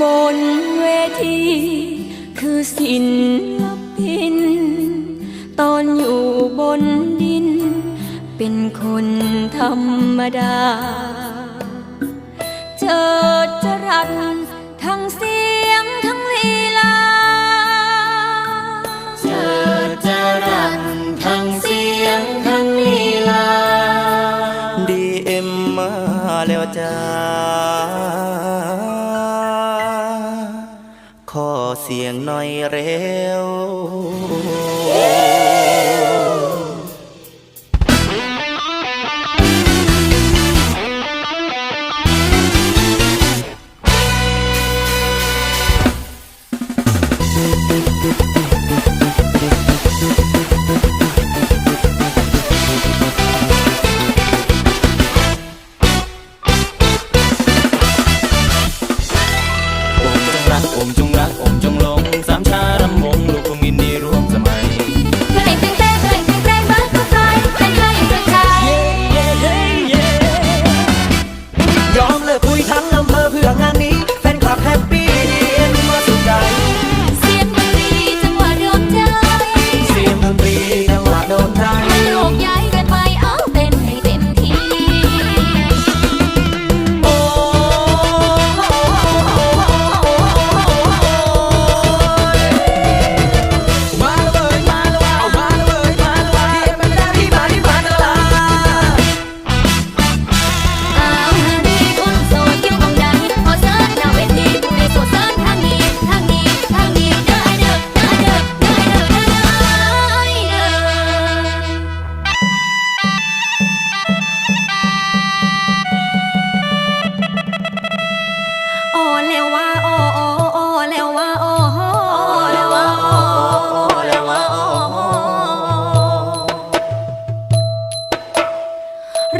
บนเวที คือศิลปิน ตอนอยู่บนดิน เป็นคนธรรมดา เจอจรัสทั้งเสียงทั้งลีลา เจอจรัสทั้งเสียงทั้งลีลาดีเอ็มมาแล้วจ้า สียงหน่อยเร็วอ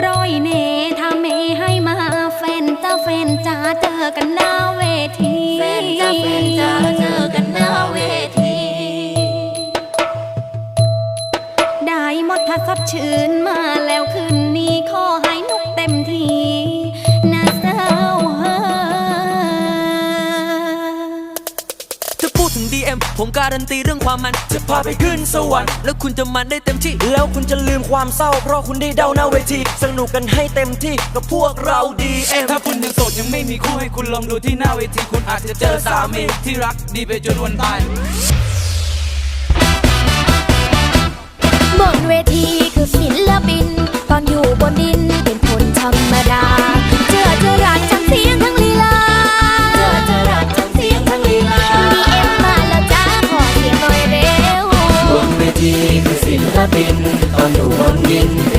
ร้อยเนถ้าเมให้มาแฟนจ้าแฟนจ้าเจอกันหน้าเวทีแฟนจ้าแฟนจ้าเจอกันหน้าเวที ได้หมดถ้าสดชื่น ถึง DM ผมการันตีเรื่องความมัน จะพาไปขึ้นสวรรค์แล้วคุณจะมันได้เต็มที่ แล้วคุณจะลืมความเศร้า เพราะคุณได้เดาหน้าเวที สนุกกันให้เต็มที่กับพวกเราดีเอ็มถ้าคุณยังโสดยังไม่มีคู่ให้คุณลองดูที่หน้าเวที คุณอาจจะเจอสามีที่รักดีไปจนวันตายบนเวทีคือศิ บินตอนอยู่บนดิน